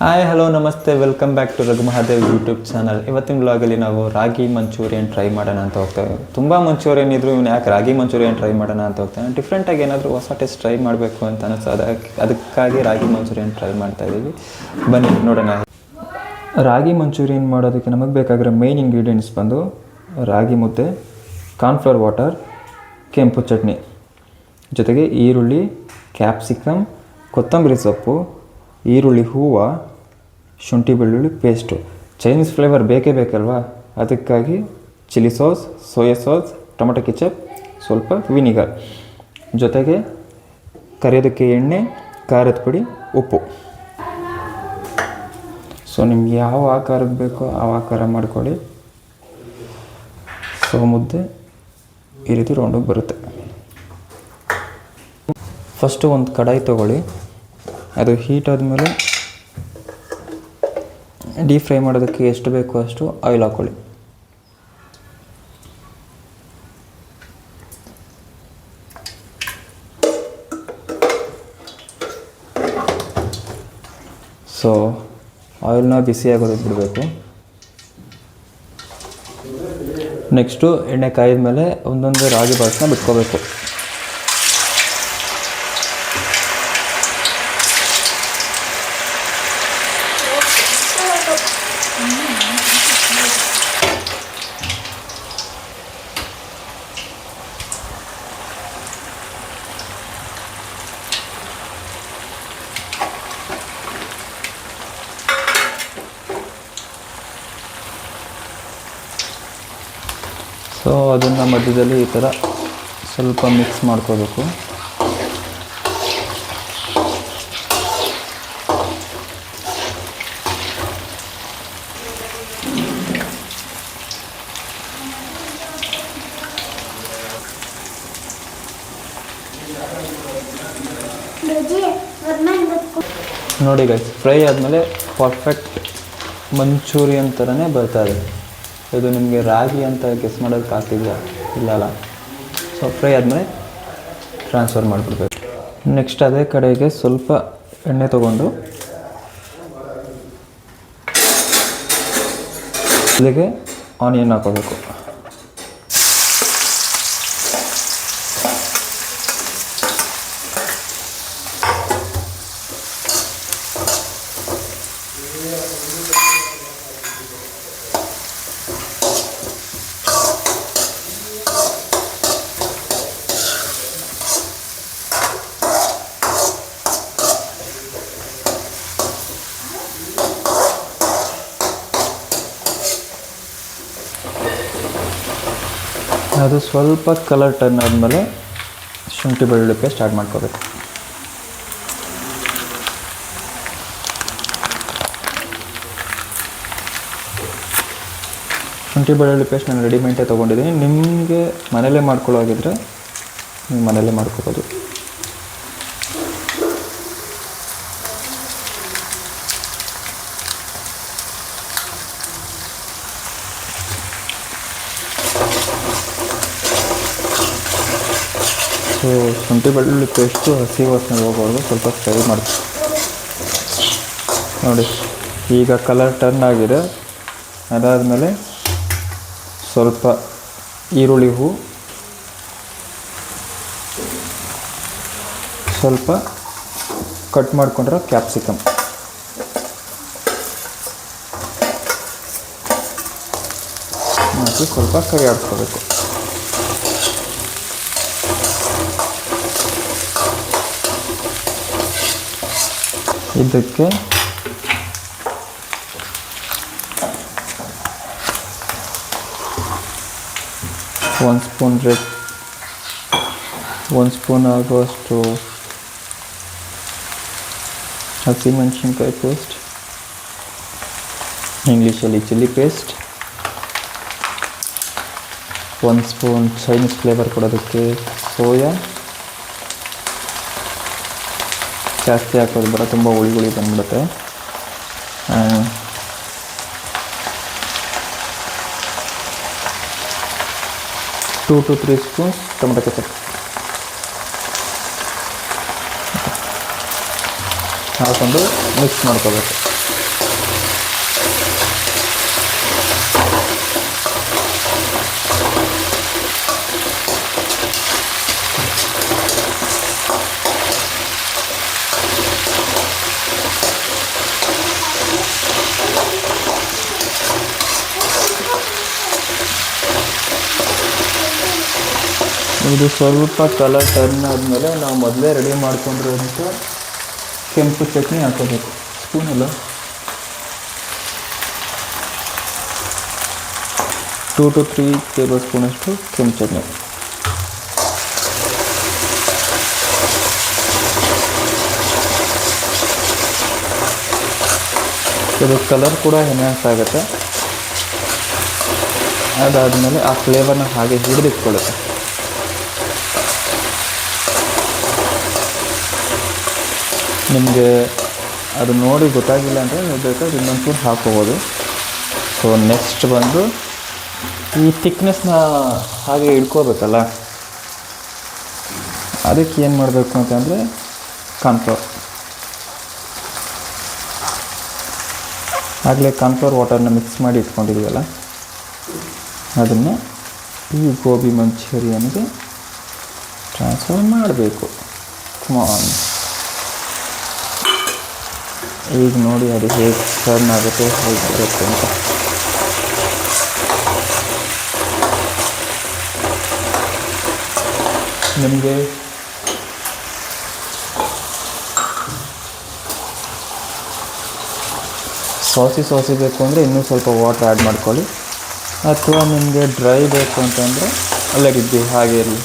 Hi hello ನಮಸ್ತೆ welcome back to Raghu Mahadev YouTube channel ಇವತ್ತಿನ ಬ್ಲಾಗಲ್ಲಿ ನಾವು ರಾಗಿ ಮಂಚೂರಿಯನ್ ಟ್ರೈ ಮಾಡೋಣ ಅಂತ ಹೋಗ್ತೇವೆ. ತುಂಬ ಮಂಚೂರಿಯನ್ ಇದ್ರು ಇವನು ಯಾಕೆ ರಾಗಿ ಮಂಚೂರಿಯನ್ ಟ್ರೈ ಮಾಡೋಣ ಅಂತ ಹೋಗ್ತೇವೆ ಡಿಫ್ರೆಂಟಾಗಿ ಏನಾದರೂ ಹೊಸ ಟೇಸ್ಟ್ ಟ್ರೈ ಮಾಡಬೇಕು ಅಂತ ಅನಿಸ್ತು ಅದಕ್ಕೆ ಅದಕ್ಕಾಗಿ ರಾಗಿ ಮಂಚೂರಿಯನ್ ಟ್ರೈ ಮಾಡ್ತಾ ಇದ್ದೀವಿ. ಬನ್ನಿ, ನೋಡೋಣ. ರಾಗಿ ಮಂಚೂರಿಯನ್ ಮಾಡೋದಕ್ಕೆ ನಮಗೆ ಬೇಕಾಗಿರೋ ಮೇಯ್ನ್ ಇಂಗ್ರೀಡಿಯೆಂಟ್ಸ್ ಬಂದು ರಾಗಿ ಮುದ್ದೆ ಕಾರ್ನ್ಫ್ಲವರ್ ವಾಟರ್ ಕೆಂಪು ಚಟ್ನಿ. ಜೊತೆಗೆ ಈರುಳ್ಳಿ ಕ್ಯಾಪ್ಸಿಕಮ್ ಕೊತ್ತಂಬರಿ ಸೊಪ್ಪು, ಈರುಳ್ಳಿ ಹೂವು ಶುಂಠಿ ಬೆಳ್ಳುಳ್ಳಿ ಪೇಸ್ಟು ಚೈನೀಸ್ ಫ್ಲೇವರ್ ಬೇಕೇ ಬೇಕಲ್ವಾ? ಅದಕ್ಕಾಗಿ chilli sauce soya sauce tomato ketchup ಸ್ವಲ್ಪ ವಿನಿಗರ್ ಜೊತೆಗೆ ಕರಿಯೋದಕ್ಕೆ ಎಣ್ಣೆ, ಖಾರದ ಪುಡಿ, ಉಪ್ಪು. ಸೊ ನಿಮ್ಗೆ ಯಾವ ಆಕಾರಕ್ಕೆ ಬೇಕೋ ಆ ಆಕಾರ ಮಾಡ್ಕೊಳ್ಳಿ. ಸೊ ಮುದ್ದೆ ಈ ರೀತಿ ರೌಂಡಿಗೆ ಬರುತ್ತೆ. ಫಸ್ಟು ಒಂದು ಕಡಾಯಿ ತೊಗೊಳ್ಳಿ. ಅದು ಹೀಟ್ ಆದಮೇಲೆ ಡೀಪ್ ಫ್ರೈ ಮಾಡೋದಕ್ಕೆ ಎಷ್ಟು ಬೇಕೋ ಅಷ್ಟು ಆಯಿಲ್ ಹಾಕ್ಕೊಳ್ಳಿ ಸೊ ಆಯಿಲ್ನ ಬಿಸಿ ಆಗೋದಕ್ಕೆ ಬಿಡಬೇಕು. ನೆಕ್ಸ್ಟು ಎಣ್ಣೆ ಕಾಯಿದ ಮೇಲೆ ಒಂದೊಂದು ರಾಗಿ ಬಾಲ್ಸ್ನ ಬಿಟ್ಕೋಬೇಕು. ಸೊ ಅದನ್ನು ಮಧ್ಯದಲ್ಲಿ ಈ ಥರ ಸ್ವಲ್ಪ ಮಿಕ್ಸ್ ಮಾಡ್ಕೋಬೇಕು. ನೋಡಿ ಗೈಸ್ ಫ್ರೈ ಆದಮೇಲೆ ಪರ್ಫೆಕ್ಟ್ ಮಂಚೂರಿಯನ್ ಥರನೇ ಬರ್ತಾ ಇದೆ. ಇದು ನಿಮಗೆ ರಾಗಿ ಅಂತ ಕೆಸ್ ಮಾಡೋದಕ್ಕೆ ಆಗ್ತಿದೆಯಾ? ಇಲ್ಲ ಅಲ್ಲ ಸೊ ಫ್ರೈ ಆದಮೇಲೆ ಟ್ರಾನ್ಸ್ಫರ್ ಮಾಡಿಬಿಡ್ಬೇಕು. ನೆಕ್ಸ್ಟ್ ಅದೇ ಕಡೆಗೆ ಸ್ವಲ್ಪ ಎಣ್ಣೆ ತೊಗೊಂಡು ಇಲ್ಲಿಗೆ ಆನಿಯನ್ ಹಾಕೋಬೇಕು. ಅದು ಸ್ವಲ್ಪ ಕಲರ್ ಟರ್ನ್ ಆದಮೇಲೆ ಶುಂಠಿ ಬೆಳ್ಳುಳ್ಳಿ ಪೇಸ್ಟ್ ಆ್ಯಡ್ ಮಾಡ್ಕೋಬೇಕು. ಶುಂಠಿ ಬೆಳ್ಳುಳ್ಳಿ ಪೇಸ್ಟ್ ನಾನು ರೆಡಿಮೇಡೇ ತೊಗೊಂಡಿದ್ದೀನಿ. ನಿಮಗೆ ಮನೇಲೇ ಮಾಡ್ಕೊಳ್ಳೋಗಿದ್ರೆ ನೀವು ಮನೇಲೇ ಮಾಡ್ಕೋಬೋದು. ಸೊ, ಶುಂಠಿ ಬೆಳ್ಳುಳ್ಳಿ ಪೇಸ್ಟು ಹಸಿ ವಾಸನೆ ಹೋಗೋದು ಸ್ವಲ್ಪ ಫ್ರೈ ಮಾಡಿ ನೋಡಿ, ಈಗ ಕಲರ್ ಟರ್ನ್ ಆಗಿದೆ. ಅದಾದಮೇಲೆ ಸ್ವಲ್ಪ ಈರುಳ್ಳಿ ಹೂ, ಸ್ವಲ್ಪ ಕಟ್ ಮಾಡಿಕೊಂಡ್ರೆ ಕ್ಯಾಪ್ಸಿಕಮ್ ಹಾಕಿ ಸ್ವಲ್ಪ ಕೈ ಆಡ್ಕೋಬೇಕು ಇದಕ್ಕೆ ಒಂದು ಸ್ಪೂನ್ ರೆಡ್ ಒಂದು ಸ್ಪೂನ್ ಆಗುವಷ್ಟು ಹಸಿಮೆಣಸಿನ್ಕಾಯಿ ಪೇಸ್ಟ್ ಇಂಗ್ಲೀಷಲ್ಲಿ ಚಿಲ್ಲಿ ಪೇಸ್ಟ್ ಒಂದು ಸ್ಪೂನ್ ಚೈನೀಸ್ ಫ್ಲೇವರ್ ಕೊಡೋದಕ್ಕೆ ಸೋಯಾ ಜಾಸ್ತಿ ಹಾಕೋದು ತುಂಬ ಹುಳಿ ಹುಳಿ ಬಂದ್ಬಿಡುತ್ತೆ two to three spoons tomato ketchup ಹಾಕೊಂಡು ಮಿಕ್ಸ್ ಮಾಡ್ಕೋಬೇಕು. ಇದು ಸ್ವಲ್ಪ ಕಲರ್ ಟರ್ನ್ ಆದಮೇಲೆ ನಾವು ಮೊದಲೇ ರೆಡಿ ಮಾಡ್ಕೊಂಡಿರೋಂಥ ಕೆಂಪು ಚಟ್ನಿ ಹಾಕೋಬೇಕು. ಸ್ಪೂನಲ್ಲ ಟೂ ಟು ತ್ರೀ ಟೇಬಲ್ ಸ್ಪೂನಷ್ಟು ಕೆಂಪು ಚಟ್ನಿ. ಇದು ಕಲರ್ ಕೂಡ ಎನ್ಹಾನ್ಸ್ ಆಗುತ್ತೆ. ಅದಾದಮೇಲೆ ಆ ಫ್ಲೇವರ್ನ ಹಾಗೆ ಹಿಡಿದಿಟ್ಕೊಳ್ಳುತ್ತೆ. ನಿಮಗೆ ಅದು ನೋಡಿ ಗೊತ್ತಾಗಿಲ್ಲ ಅಂದರೆ ನೀವು ಬೇಕಾದ್ರೆ ಇನ್ನೊಂದು ಚೂರು ಹಾಕ್ಕೋಬೋದು. ಸೊ ನೆಕ್ಸ್ಟ್ ಬಂದು ಈ ಥಿಕ್ನೆಸ್ನ ಹಾಗೆ ಇಟ್ಕೋಬೇಕಲ್ಲ? ಅದಕ್ಕೆ ಏನು ಮಾಡಬೇಕು ಅಂತಂದರೆ ಕಾನ್ಫ್ಲೋರ್ ಆಗಲೇ ಕಾನ್ಫ್ಲೋರ್ ವಾಟರ್ನ ಮಿಕ್ಸ್ ಮಾಡಿ ಇಟ್ಕೊಂಡಿದ್ದೀವಲ್ಲ? ಅದನ್ನು ಈ ಗೋಬಿ ಮಂಚೂರಿಯನ್ಗೆ ಟ್ರಾನ್ಸ್ಫರ್ ಮಾಡಬೇಕು. ಈಗ ನೋಡಿ ಅದು ಹೇಗೆ ಟರ್ನ್ ಆಗುತ್ತೆ, ಹೇಗೆ ಬರುತ್ತೆ ಅಂತ. ನಿಮಗೆ ಸಾಸಿ ಸಾಸಿ ಬೇಕು ಅಂದರೆ ಇನ್ನೂ ಸ್ವಲ್ಪ ವಾಟರ್ ಆ್ಯಡ್ ಮಾಡ್ಕೊಳ್ಳಿ. ಅಥವಾ ನಿಮಗೆ ಡ್ರೈ ಬೇಕು ಅಂತಂದರೆ ಅಲ್ಲಗಿದ್ದು ಹಾಗೆ ಇರಲಿ.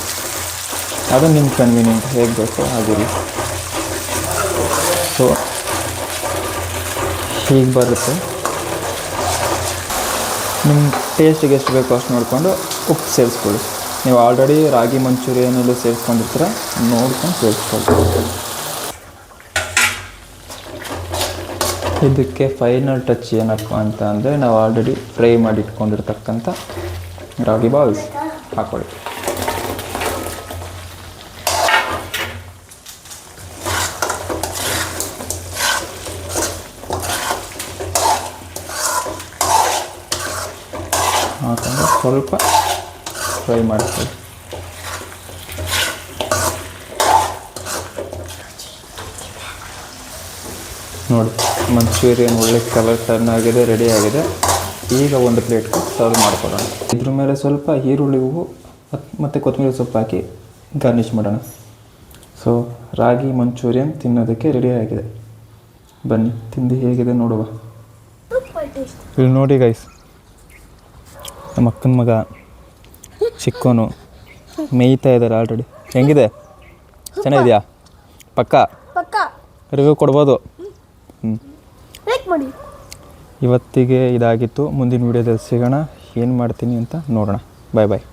ಅದು ನಿಮ್ಮ ಕನ್ವೀನಿಯಂಟ್ ಹೇಗೆ ಬೇಕೋ ಹಾಗಿರಲಿ ಸೊ ಹೀಗೆ ಬರುತ್ತೆ. ನಿಮ್ಮ ಟೇಸ್ಟಿಗೆ ಎಷ್ಟು ಬೇಕೋ ಅಷ್ಟು ನೋಡಿಕೊಂಡು ಉಪ್ಪು ಸೇರಿಸ್ಕೊಳ್ಳಿ. ನೀವು ಆಲ್ರೆಡಿ ರಾಗಿ ಮಂಚೂರಿಯನ್ನೆಲ್ಲ ಸೇರಿಸ್ಕೊಂಡಿರ್ತೀರ, ನೋಡ್ಕೊಂಡು ಸೇರಿಸ್ಕೊಳ್ಳಿ ಇದಕ್ಕೆ ಫೈನಲ್ ಟಚ್ ಏನಪ್ಪ ಅಂತ ಅಂದರೆ ನಾವು ಆಲ್ರೆಡಿ ಫ್ರೈ ಮಾಡಿ ಇಟ್ಕೊಂಡಿರ್ತಕ್ಕಂಥ ರಾಗಿ ಬಾಲ್ಸ್ ಹಾಕೊಳ್ಳಿ ಹಾಕೊಂಡು ಸ್ವಲ್ಪ ಫ್ರೈ ಮಾಡ್ಕೊಳ್ಳಿ ನೋಡಿ ಮಂಚೂರಿಯನ್ ಒಳ್ಳೆ ಕಲರ್ ಟರ್ನ್ ಆಗಿದೆ ರೆಡಿ ಆಗಿದೆ. ಈಗ ಒಂದು ಪ್ಲೇಟ್ಗೆ ಸರ್ವ್ ಮಾಡ್ಕೊಳ್ಳೋಣ. ಇದ್ರ ಮೇಲೆ ಸ್ವಲ್ಪ ಈರುಳ್ಳಿ ಹೂವು ಮತ್- ಮತ್ತು ಕೊತ್ತಂಬರಿ ಸೊಪ್ಪು ಹಾಕಿ ಗಾರ್ನಿಷ್ ಮಾಡೋಣ. ಸೊ ರಾಗಿ ಮಂಚೂರಿಯನ್ ತಿನ್ನೋದಕ್ಕೆ ರೆಡಿ ಆಗಿದೆ. ಬನ್ನಿ ತಿಂದು ಹೇಗಿದೆ ನೋಡುವ. ಇಲ್ಲಿ ನೋಡಿ ಗೈಸ್ ನಮ್ಮ ಅಕ್ಕನ ಮಗ ಚಿಕ್ಕೋನು ಮೇಯ್ತಾ ಇದ್ದಾರೆ ಆಲ್ರೆಡಿ ಹೆಂಗಿದೆ? ಚೆನ್ನಾಗಿದೆಯಾ? ಪಕ್ಕ? ಪಕ್ಕ. ರಿವ್ಯೂ ಕೊಡ್ಬೋದು. ಹ್ಞೂ ಲೈಕ್ ಮಾಡಿ. ಇವತ್ತಿಗೆ ಇದಾಗಿತ್ತು. ಮುಂದಿನ ವೀಡಿಯೋದಲ್ಲಿ ಸಿಗೋಣ. ಏನು ಮಾಡ್ತೀನಿ ಅಂತ ನೋಡೋಣ. ಬಾಯ್ ಬಾಯ್